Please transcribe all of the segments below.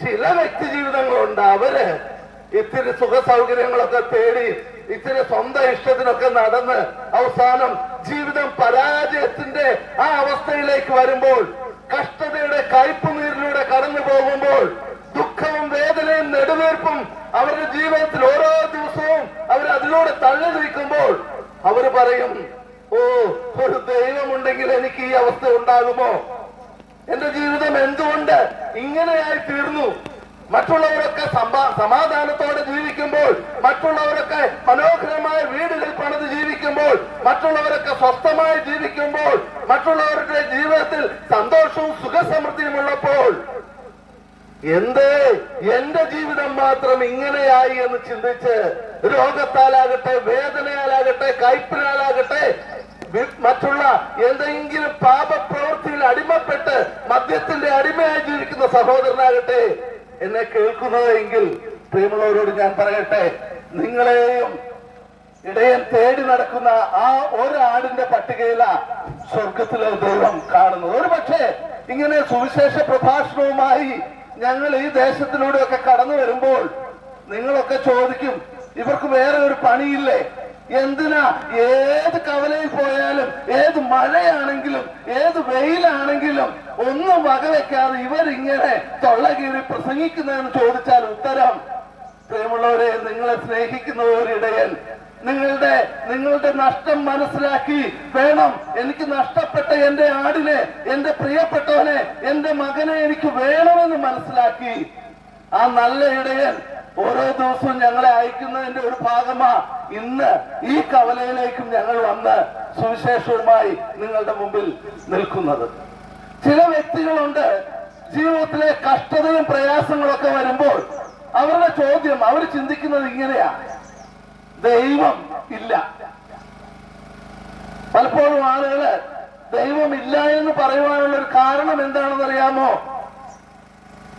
ചില വ്യക്തി ജീവിതങ്ങളുണ്ട് അവർ ഇത്തിരി സുഖ സൗകര്യങ്ങളൊക്കെ തേടി ഇത്തിരി സ്വന്തം ഇഷ്ടത്തിനൊക്കെ നടന്ന് അവസാനം ജീവിതം പരാജയത്തിന്റെ ആ അവസ്ഥയിലേക്ക് വരുമ്പോൾ കഷ്ടതയുടെ കയ്പുനീരിലൂടെ കടന്നു പോകുമ്പോൾ ദുഃഖവും വേദനയും നെടുവീർപ്പും അവരുടെ ജീവിതത്തിൽ ഓരോ ദിവസവും അവർ അതിലൂടെ തള്ളി നിൽക്കുമ്പോൾ അവർ പറയും ഓ ഒരു ദൈവമുണ്ടെങ്കിൽ എനിക്ക് ഈ അവസ്ഥ ഉണ്ടാകുമോ? എന്റെ ജീവിതം എന്തുകൊണ്ട് ഇങ്ങനെയായി തീർന്നു? മറ്റുള്ളവരൊക്കെ സമാധാനത്തോടെ ജീവിക്കുമ്പോൾ മറ്റുള്ളവരൊക്കെ മനോഹരമായ വീടുകൾ പണിത് ജീവിക്കുമ്പോൾ മറ്റുള്ളവരൊക്കെ സ്വസ്ഥമായി ജീവിക്കുമ്പോൾ മറ്റുള്ളവരുടെ ജീവിതത്തിൽ സന്തോഷവും സുഖസമൃദ്ധിയും ഉള്ളപ്പോൾ എന്ത്? എന്റെ ജീവിതം മാത്രം ഇങ്ങനെയായി എന്ന് ചിന്തിച്ച് രോഗത്താലാകട്ടെ വേദനയാലാകട്ടെ കയ്പിനാലാകട്ടെ മറ്റുള്ള എന്തെങ്കിലും പാപപ്രവൃത്തിയിൽ അടിമപ്പെട്ട് മദ്യത്തിന്റെ അടിമയായി ജീവിക്കുന്ന സഹോദരനാകട്ടെ എന്നെ കേൾക്കുന്നത് എങ്കിൽ പ്രിയമുള്ളവരോട് ഞാൻ പറയട്ടെ നിങ്ങളെയും ഇടയൻ തേടി നടക്കുന്ന ആ ഒരാടിന്റെ പട്ടികയില സ്വർഗത്തിലെ ദൈവം കാണുന്നത്. ഒരു പക്ഷേ ഇങ്ങനെ സുവിശേഷ പ്രഭാഷണവുമായി ഞങ്ങൾ ഈ ദേശത്തിലൂടെയൊക്കെ കടന്നു വരുമ്പോൾ നിങ്ങളൊക്കെ ചോദിക്കും ഇവർക്ക് വേറെ ഒരു പണിയില്ലേ? എന്തിനാ? ഏത് കവലയിൽ പോയാലും ഏത് മഴയാണെങ്കിലും ഏത് വെയിലാണെങ്കിലും ഒന്നും വകവെക്കാതെ ഇവരിങ്ങനെ തൊള്ളകീറി പ്രസംഗിക്കുന്നതെന്ന് ചോദിച്ചാൽ ഉത്തരം. പ്രിയമുള്ളവരെ നിങ്ങളെ സ്നേഹിക്കുന്ന ഒരിടയൻ നിങ്ങളുടെ നിങ്ങളുടെ നഷ്ടം മനസ്സിലാക്കി വേണം. എനിക്ക് നഷ്ടപ്പെട്ട എന്റെ ആടിനെ എന്റെ പ്രിയപ്പെട്ടവനെ എന്റെ മകനെ എനിക്ക് വേണമെന്ന് മനസ്സിലാക്കി. ആ നല്ല ഇടയൻ ഓരോ ദിവസവും ഞങ്ങളെ അയക്കുന്നതിന്റെ ഒരു ഭാഗമാ ഇന്ന് ഈ കവലയിലേക്കും ഞങ്ങൾ വന്ന് സുവിശേഷവുമായി നിങ്ങളുടെ മുമ്പിൽ നിൽക്കുന്നത്. ചില വ്യക്തികളുണ്ട് ജീവിതത്തിലെ കഷ്ടതയും പ്രയാസങ്ങളൊക്കെ വരുമ്പോൾ അവരുടെ ചോദ്യം അവർ ചിന്തിക്കുന്നത് ഇങ്ങനെയാ. ദൈവം ഇല്ല. പലപ്പോഴും ആളുകൾ ദൈവമില്ല എന്ന് പറയുവാനുള്ള ഒരു കാരണം എന്താണെന്ന് അറിയാമോ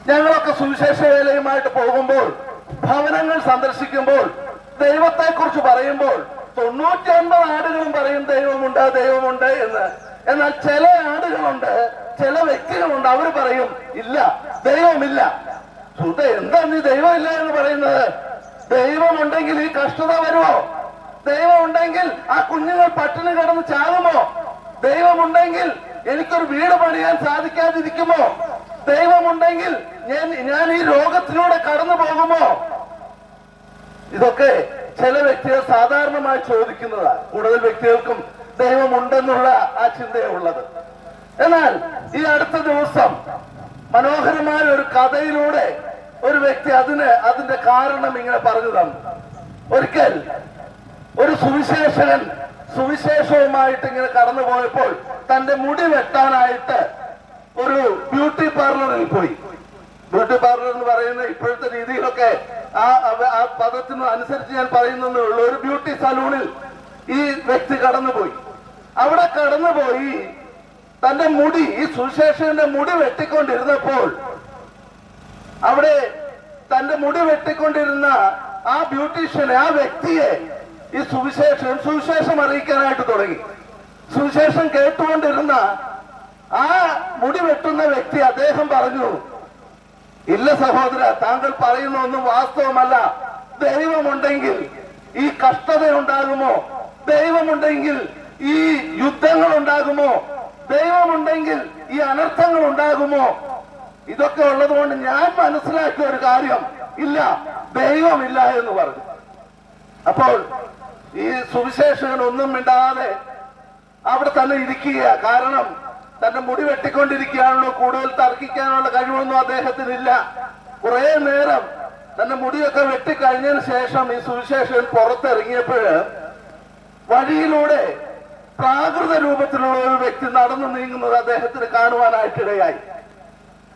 ഞങ്ങളൊക്കെ സുവിശേഷ വേലയുമായിട്ട് പോകുമ്പോൾ സന്ദർശിക്കുമ്പോൾ ദൈവത്തെ കുറിച്ച് പറയുമ്പോൾ തൊണ്ണൂറ്റി ഒൻപത് ആടുകളും പറയും ദൈവമുണ്ട് ദൈവമുണ്ട് എന്ന്. എന്നാൽ ചില ആടുകളുണ്ട് ചില വ്യക്തികളുണ്ട് അവർ പറയും ഇല്ല ദൈവമില്ല. സുധ എന്താ നീ ദൈവമില്ല എന്ന് പറയുന്നത്? ദൈവമുണ്ടെങ്കിൽ ഈ കഷ്ടത വരുമോ? ദൈവമുണ്ടെങ്കിൽ ആ കുഞ്ഞുങ്ങൾ പട്ടിണി കിടന്ന് ചാകുമോ? ദൈവമുണ്ടെങ്കിൽ എനിക്കൊരു വീട് പണിയാൻ സാധിക്കാതിരിക്കുമോ? ദൈവമുണ്ടെങ്കിൽ ഞാൻ ഞാൻ ഈ രോഗത്തിലൂടെ കടന്നു പോകുമോ ഇതൊക്കെ ചില വ്യക്തികൾ സാധാരണമായി ചോദിക്കുന്നതാണ്. കൂടുതൽ വ്യക്തികൾക്കും ദൈവമുണ്ടെന്നുള്ള ആ ചിന്തയുള്ളത് എന്നാൽ ഈ അടുത്ത ദിവസം മനോഹരമായ ഒരു കഥയിലൂടെ ഒരു വ്യക്തി അതിന് അതിന്റെ കാരണം ഇങ്ങനെ പറഞ്ഞു തന്നു. ഒരിക്കൽ ഒരു സുവിശേഷകൻ സുവിശേഷവുമായിട്ട് ഇങ്ങനെ കടന്നു പോയപ്പോൾ തന്റെ മുടി വെട്ടാനായിട്ട് ഒരു ബ്യൂട്ടി പാർലറിൽ പോയി. ബ്യൂട്ടി പാർലർ എന്ന് പറയുന്ന ഇപ്പോഴത്തെ രീതിയിലൊക്കെ ആ ആ പദത്തിന് അനുസരിച്ച് ഞാൻ പറയുന്നേ ഉള്ളൂ. ഒരു ബ്യൂട്ടി സലൂണിൽ ഈ വ്യക്തി കടന്നുപോയി. അവിടെ കടന്നുപോയി തന്റെ മുടി ഈ സുശേഷന്റെ മുടി വെട്ടിക്കൊണ്ടിരുന്നപ്പോൾ അവിടെ തന്റെ മുടി വെട്ടിക്കൊണ്ടിരുന്ന ആ ബ്യൂട്ടീഷ്യനെ ആ വ്യക്തിയെ ഈ സുവിശേഷം സുവിശേഷം അറിയിക്കാനായിട്ട് തുടങ്ങി. സുവിശേഷം കേട്ടുകൊണ്ടിരുന്ന ആ മുടി വെട്ടുന്ന വ്യക്തി അദ്ദേഹം പറഞ്ഞു ഇല്ല സഹോദര താങ്കൾ പറയുന്ന ഒന്നും വാസ്തവമല്ല. ദൈവമുണ്ടെങ്കിൽ ഈ കഷ്ടത ഉണ്ടാകുമോ ദൈവമുണ്ടെങ്കിൽ ഈ യുദ്ധങ്ങൾ ഉണ്ടാകുമോ ദൈവമുണ്ടെങ്കിൽ ഈ അനർത്ഥങ്ങൾ ഉണ്ടാകുമോ ഇതൊക്കെ ഉള്ളത് കൊണ്ട് ഞാൻ മനസ്സിലാക്കിയ ഒരു കാര്യം ഇല്ല ദൈവമില്ല എന്ന് പറഞ്ഞു. അപ്പോൾ ഈ സുവിശേഷകൻ ഒന്നും മിണ്ടാതെ അവിടെ തന്നെ ഇരിക്കുക കാരണം തന്റെ മുടി വെട്ടിക്കൊണ്ടിരിക്കുകയാണല്ലോ. കൂടുതൽ തർക്കിക്കാനുള്ള കഴിവൊന്നും അദ്ദേഹത്തിനില്ല. കുറെ നേരം തന്റെ മുടിയൊക്കെ വെട്ടിക്കഴിഞ്ഞതിന് ശേഷം ഈ സുവിശേഷൻ പുറത്തിറങ്ങിയപ്പോഴ് വഴിയിലൂടെ പ്രാകൃത രൂപത്തിലുള്ള ഒരു വ്യക്തി നടന്നു നീങ്ങുന്നത് അദ്ദേഹത്തിന് കാണുവാനായിട്ടിടയായി.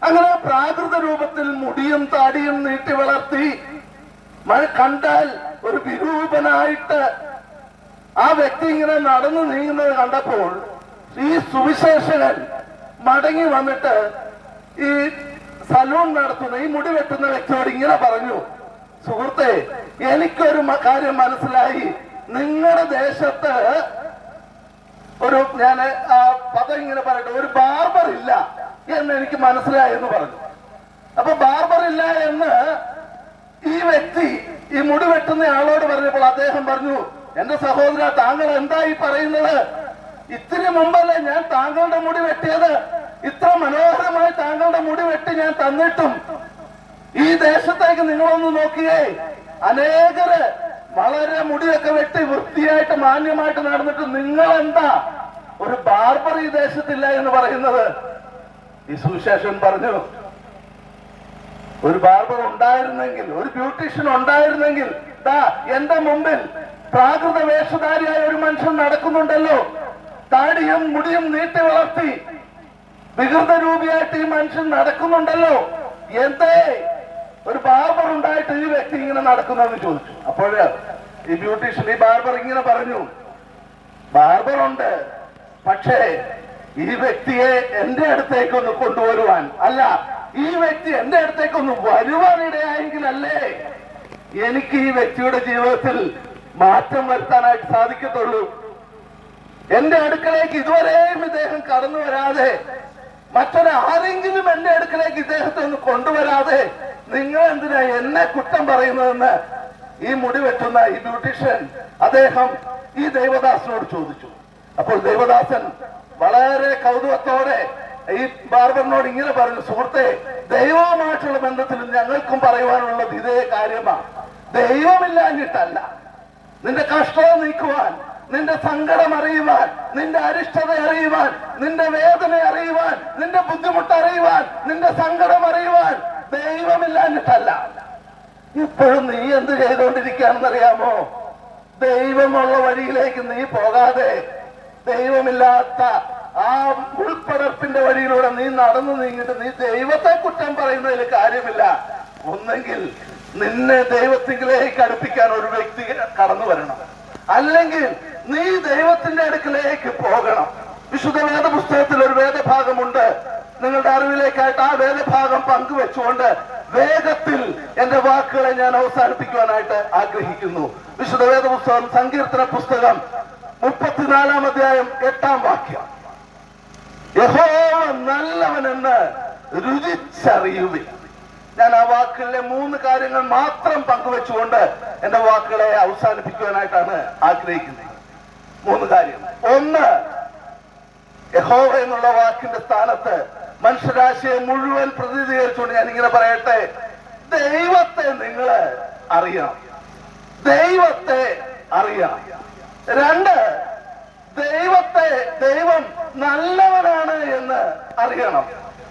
അങ്ങനെ പ്രാകൃത രൂപത്തിൽ മുടിയും താടിയും നീട്ടി വളർത്തി മഴ കണ്ടാൽ ഒരു വിരൂപനായിട്ട് ആ വ്യക്തി ഇങ്ങനെ നടന്നു നീങ്ങുന്നത് കണ്ടപ്പോൾ ഈ സുവിശേഷകൻ മടങ്ങി വന്നിട്ട് ഈ സലൂൺ നടത്തുന്ന ഈ മുടി വെട്ടുന്ന വ്യക്തിയോട് ഇങ്ങനെ പറഞ്ഞു സുഹൃത്തെ എനിക്കൊരു കാര്യം മനസ്സിലായി. നിങ്ങളുടെ ദേശത്ത് ഒരു ഞാൻ ആ പദം ഇങ്ങനെ പറയട്ടെ ഒരു ബാർബർ ഇല്ല എന്ന് എനിക്ക് മനസ്സിലായി എന്ന് പറഞ്ഞു. അപ്പൊ ബാർബർ ഇല്ല എന്ന് ഈ വ്യക്തി ഈ മുടി വെട്ടുന്ന ആളോട് പറഞ്ഞപ്പോൾ അദ്ദേഹം പറഞ്ഞു എന്റെ സഹോദര താങ്കൾ എന്തായി പറയുന്നത്? ഇത്തിരി മുമ്പല്ലേ ഞാൻ താങ്കളുടെ മുടി വെട്ടിയത്? ഇത്ര മനോഹരമായി താങ്കളുടെ മുടി വെട്ടി ഞാൻ തന്നിട്ടും. ഈ ദേശത്തേക്ക് നിങ്ങളൊന്ന് നോക്കിയേ. അനേകര് വളരെ മുടിയൊക്കെ വെട്ടി വൃത്തിയായിട്ട് മാന്യമായിട്ട് നടന്നിട്ട് നിങ്ങൾ എന്താ ഒരു ബാർബർ ഈ ദേശത്തില്ല എന്ന് പറയുന്നത്? ഈ സുശേഷൻ പറഞ്ഞു. ഒരു ബാർബർ ഉണ്ടായിരുന്നെങ്കിൽ ഒരു ബ്യൂട്ടീഷ്യൻ ഉണ്ടായിരുന്നെങ്കിൽ എന്റെ മുമ്പിൽ പ്രാകൃത വേഷധാരിയായ ഒരു മനുഷ്യൻ നടക്കുന്നുണ്ടല്ലോ. താടിയും മുടിയും നീട്ടി വളർത്തി വികൃത രൂപിയായിട്ട് ഈ മനുഷ്യൻ നടക്കുന്നുണ്ടല്ലോ. എന്തേ? ഒരു ബാർബർ ഉണ്ടായിട്ട് ഈ വ്യക്തി ഇങ്ങനെ നടക്കുന്നതെന്ന് ചോദിച്ചു. അപ്പോഴ് ഈ ബ്യൂട്ടീഷ്യൻ ഈ ബാർബർ ഇങ്ങനെ പറഞ്ഞു ബാർബർ ഉണ്ട് പക്ഷേ ഈ വ്യക്തിയെ എന്റെ അടുത്തേക്കൊന്ന് കൊണ്ടുവരുവാൻ അല്ല ഈ വ്യക്തി എന്റെ അടുത്തേക്കൊന്ന് വരുവാൻ ഇടയായെങ്കിലല്ലേ എനിക്ക് ഈ വ്യക്തിയുടെ ജീവിതത്തിൽ മാറ്റം വരുത്താനായിട്ട് സാധിക്കത്തുള്ളൂ. എന്റെ അടുക്കലേക്ക് ഇതുവരെയും ഇദ്ദേഹം കടന്നു വരാതെ മറ്റൊരാരെങ്കിലും എന്റെ അടുക്കലേക്ക് ഇദ്ദേഹത്തെ ഒന്ന് കൊണ്ടുവരാതെ നിങ്ങൾ എന്തിനാ എന്നെ കുറ്റം പറയുന്നതെന്ന് ഈ മുടി വെട്ടുന്ന ഈ ബ്യൂട്ടീഷ്യൻ അദ്ദേഹം ഈ ദൈവദാസനോട് ചോദിച്ചു. അപ്പോൾ ദൈവദാസൻ വളരെ കൗതുകത്തോടെ ഈ ബാർബറിനോട് ഇങ്ങനെ പറഞ്ഞു സുഹൃത്തെ ദൈവവുമായിട്ടുള്ള ബന്ധത്തിൽ ഞങ്ങൾക്കും പറയുവാനുള്ളത് ഇതേ കാര്യമാണ് ദൈവമില്ലാഞ്ഞിട്ടല്ല. നിന്റെ കഷ്ടത നീക്കുവാൻ നിന്റെ സങ്കടം അറിയുവാൻ നിന്റെ അരിഷ്ടത അറിയുവാൻ നിന്റെ വേദന അറിയുവാൻ നിന്റെ ബുദ്ധിമുട്ട് അറിയുവാൻ നിന്റെ സങ്കടം അറിയുവാൻ ദൈവമില്ലാഞ്ഞിട്ടല്ല. ഇപ്പോഴും നീ എന്ത് ചെയ്തുകൊണ്ടിരിക്കുകയാണെന്നറിയാമോ? ദൈവമുള്ള വഴിയിലേക്ക് നീ പോകാതെ ദൈവമില്ലാത്ത ആ ഉൾപ്പടർപ്പിന്റെ വഴിയിലൂടെ നീ നടന്നു നീങ്ങിട്ട് നീ ദൈവത്തെ കുറ്റം പറയുന്നതിൽ കാര്യമില്ല. ഒന്നെങ്കിൽ നിന്നെ ദൈവത്തിലേക്ക് അടുപ്പിക്കാൻ ഒരു വ്യക്തി കടന്നു വരണം. അല്ലെങ്കിൽ നീ ദൈവത്തിന്റെ അടുക്കലേക്ക് പോകണം. വിശുദ്ധ വേദപുസ്തകത്തിൽ ഒരു വേദഭാഗമുണ്ട്. നിങ്ങളുടെ അറിവിലേക്കായിട്ട് ആ വേദഭാഗം പങ്കുവെച്ചുകൊണ്ട് വേഗത്തിൽ എന്റെ വാക്കുകളെ ഞാൻ അവസാനിപ്പിക്കുവാനായിട്ട് ആഗ്രഹിക്കുന്നു. വിശുദ്ധ വേദ പുസ്തകം സങ്കീർത്തന പുസ്തകം മുപ്പത്തിനാലാം അധ്യായം എട്ടാം വാക്യം. യഹോവ നല്ലവനെന്ന് രുചിച്ചറിയുവിൽ ഞാൻ ആ വാക്കുകളിലെ മൂന്ന് കാര്യങ്ങൾ മാത്രം പങ്കുവെച്ചുകൊണ്ട് എന്റെ വാക്കുകളെ അവസാനിപ്പിക്കുവാനായിട്ടാണ് ആഗ്രഹിക്കുന്നത്. മൂന്ന് കാര്യം. ഒന്ന് യഹോവ എന്നുള്ള വാക്കിന്റെ സ്ഥാനത്ത് മനുഷ്യരാശിയെ മുഴുവൻ പ്രതിനിധീകരിച്ചുകൊണ്ട് ഞാൻ ഇങ്ങനെ പറയട്ടെ. ദൈവത്തെ നിങ്ങൾ അറിയണം. ദൈവത്തെ അറിയണം. രണ്ട് ദൈവത്തെ ദൈവം നല്ലവനാണ് എന്ന് അറിയണം.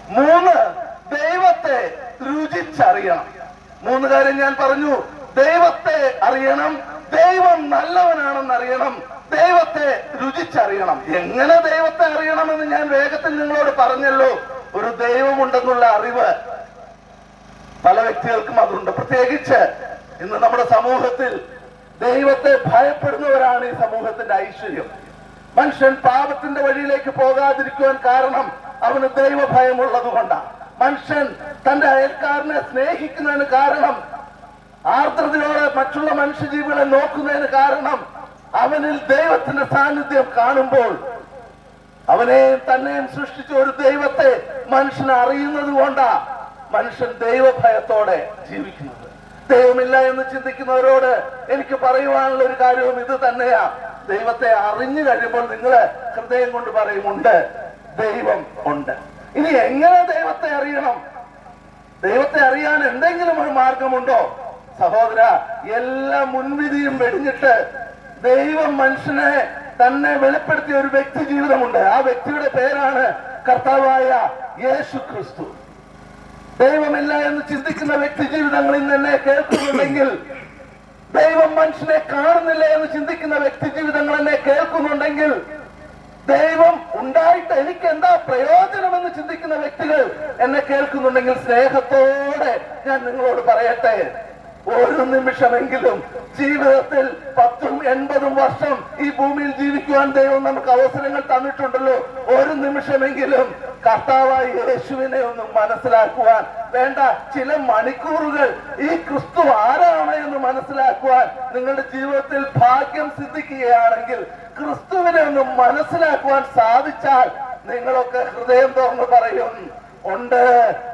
മൂന്ന് ദൈവത്തെ രുചിച്ചറിയണം. മൂന്ന് കാര്യം ഞാൻ പറഞ്ഞു. ദൈവത്തെ അറിയണം. ദൈവം നല്ലവനാണെന്ന് അറിയണം. ദൈവത്തെ രുചിച്ചറിയണം. എങ്ങനെ ദൈവത്തെ അറിയണമെന്ന് ഞാൻ വേഗത്തിൽ നിങ്ങളോട് പറഞ്ഞല്ലോ. ഒരു ദൈവമുണ്ടെന്നുള്ള അറിവ് പല വ്യക്തികൾക്കും അതുണ്ട്. പ്രത്യേകിച്ച് ഇന്ന് നമ്മുടെ സമൂഹത്തിൽ ദൈവത്തെ ഭയപ്പെടുന്നവരാണ് ഈ സമൂഹത്തിന്റെ ഐശ്വര്യം. മനുഷ്യൻ പാപത്തിന്റെ വഴിയിലേക്ക് പോകാതിരിക്കുവാൻ കാരണം അവന് ദൈവഭയമുള്ളത് കൊണ്ടാണ് മനുഷ്യൻ തന്റെ അയൽക്കാരനെ സ്നേഹിക്കുന്നതിന് കാരണം ആർദ്രതയോടെ മറ്റുള്ള മനുഷ്യജീവികളെ നോക്കുന്നതിന് കാരണം അവനിൽ ദൈവത്തിന്റെ സാന്നിധ്യം കാണുമ്പോൾ അവനെയും തന്നെയും സൃഷ്ടിച്ച ഒരു ദൈവത്തെ മനുഷ്യൻ അറിയുന്നത് കൊണ്ടാ മനുഷ്യൻ ദൈവഭയത്തോടെ ജീവിക്കുന്നത്. ദൈവമില്ല എന്ന് ചിന്തിക്കുന്നവരോട് എനിക്ക് പറയുവാനുള്ള ഒരു കാര്യവും ഇത് തന്നെയാ. ദൈവത്തെ അറിഞ്ഞു കഴിയുമ്പോൾ നിങ്ങൾ ഹൃദയം കൊണ്ട് പറയുമുണ്ട് ദൈവം ഉണ്ട്. ഇനി എങ്ങനെ ദൈവത്തെ അറിയണം? ദൈവത്തെ അറിയാൻ എന്തെങ്കിലും ഒരു മാർഗമുണ്ടോ? സഹോദര എല്ലാ മുൻവിധിയും വെടിഞ്ഞിട്ട് ദൈവം മനുഷ്യനെ തന്നെ വെളിപ്പെടുത്തിയ ഒരു വ്യക്തി ജീവിതമുണ്ട്. ആ വ്യക്തിയുടെ പേരാണ് കർത്താവായ യേശു ക്രിസ്തു. ദൈവമില്ല എന്ന് ചിന്തിക്കുന്ന വ്യക്തി ജീവിതങ്ങളിൽ തന്നെ കേൾക്കുന്നുണ്ടെങ്കിൽ ദൈവം മനുഷ്യനെ കാണുന്നില്ല എന്ന് ചിന്തിക്കുന്ന വ്യക്തി ജീവിതങ്ങൾ എന്നെ കേൾക്കുന്നുണ്ടെങ്കിൽ ദൈവം ഉണ്ടായിട്ട് എനിക്ക് എന്താ പ്രയോജനം എന്ന് ചിന്തിക്കുന്ന വ്യക്തികൾ എന്നെ കേൾക്കുന്നുണ്ടെങ്കിൽ സ്നേഹത്തോടെ ഞാൻ നിങ്ങളോട് പറയട്ടെ. ഒരു നിമിഷമെങ്കിലും ജീവിതത്തിൽ പത്തും എൺപതും വർഷം ഈ ഭൂമിയിൽ ജീവിക്കുവാൻ ദൈവം നമുക്ക് അവസരങ്ങൾ തന്നിട്ടുണ്ടല്ലോ. ഒരു നിമിഷമെങ്കിലും കർത്താവായി യേശുവിനെ ഒന്ന് മനസ്സിലാക്കുവാൻ വേണ്ട ചില മണിക്കൂറുകൾ ഈ ക്രിസ്തു ആരാണ് എന്ന് മനസ്സിലാക്കുവാൻ നിങ്ങളുടെ ജീവിതത്തിൽ ഭാഗ്യം സിദ്ധിക്കുകയാണെങ്കിൽ ക്രിസ്തുവിനെ ഒന്ന് മനസ്സിലാക്കുവാൻ സാധിച്ചാൽ നിങ്ങളൊക്കെ ഹൃദയം തുറന്ന് പറയും ഉണ്ട്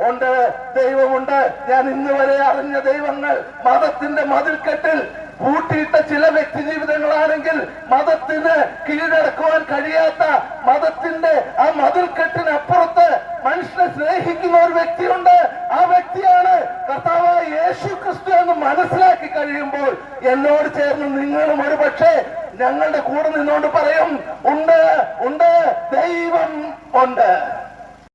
ഉണ്ട് ദൈവമുണ്ട്. ഞാൻ ഇന്ന് വരെ അറിഞ്ഞ ദൈവങ്ങൾ മതത്തിന്റെ മതിൽക്കെട്ടിൽ കൂട്ടിയിട്ട ചില വ്യക്തി ജീവിതങ്ങളാണെങ്കിൽ മതത്തിന് കീഴടക്കുവാൻ കഴിയാത്ത മതത്തിന്റെ ആ മതിൽക്കെട്ടിനപ്പുറത്ത് മനുഷ്യനെ സ്നേഹിക്കുന്ന ഒരു വ്യക്തിയുണ്ട്. ആ വ്യക്തിയാണ് കർത്താവായ യേശു ക്രിസ്തു എന്ന് മനസ്സിലാക്കി കഴിയുമ്പോൾ എന്നോട് ചേർന്ന് നിങ്ങളും ഒരു പക്ഷേ ഞങ്ങളുടെ കൂടെ നിന്നുകൊണ്ട് പറയും ഉണ്ട് ഉണ്ട് ദൈവം ഉണ്ട്.